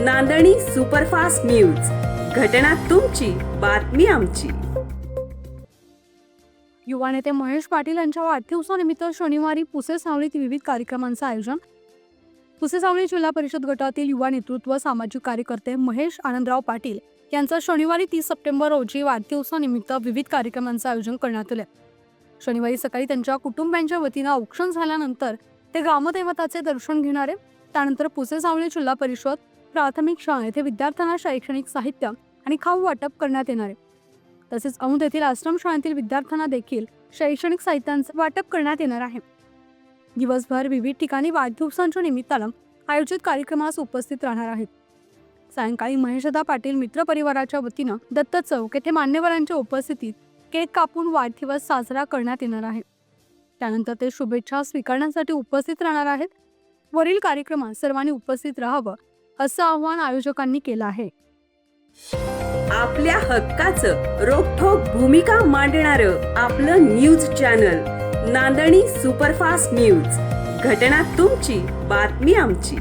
नांदणी superfast news. घटना तुमची बातमी आमची. युवा नेते महेश पाटील यांच्या वाढदिवसानिमित्त शनिवारी पुसे सावळीत विविध कार्यक्रमांचं आयोजन. पुसे सावळी जिल्हा परिषद गटातील युवा नेतृत्व सामाजिक कार्यकर्ते महेश आनंदराव पाटील यांचा शनिवारी तीस सप्टेंबर रोजी वाढदिवसानिमित्त विविध कार्यक्रमांचं आयोजन करण्यात आलं. शनिवारी सकाळी त्यांच्या कुटुंबियांच्या वतीनं औक्षण झाल्यानंतर ते ग्रामदैवताचे दर्शन घेणारे. त्यानंतर पुसे सावळी जिल्हा परिषद प्राथमिक शाळा येथे विद्यार्थ्यांना शैक्षणिक साहित्य आणि खाऊ वाटप करण्यात येणार आहे. तसेच औंध येथील आश्रमशाळेतील विद्यार्थ्यांना देखील शैक्षणिक साहित्यांचे वाटप करण्यात येणार आहे. दिवसभर विविध ठिकाणी वाढदिवसांच्या निमित्तानं आयोजित कार्यक्रमास उपस्थित राहणार आहेत. सायंकाळी महेशदा पाटील मित्र परिवाराच्या वतीनं दत्त चौक येथे मान्यवरांच्या उपस्थितीत केक कापून वाढदिवस साजरा करण्यात येणार आहे. त्यानंतर ते शुभेच्छा स्वीकारण्यासाठी उपस्थित राहणार आहेत. वरील कार्यक्रमात सर्वांनी उपस्थित राहावं असं आव्हान आयोजकांनी केलं आहे. आपल्या हक्काचं रोखोक भूमिका मांडणार आपलं न्यूज चॅनल नांदणी सुपरफास्ट न्यूज. घटना तुमची बातमी आमची.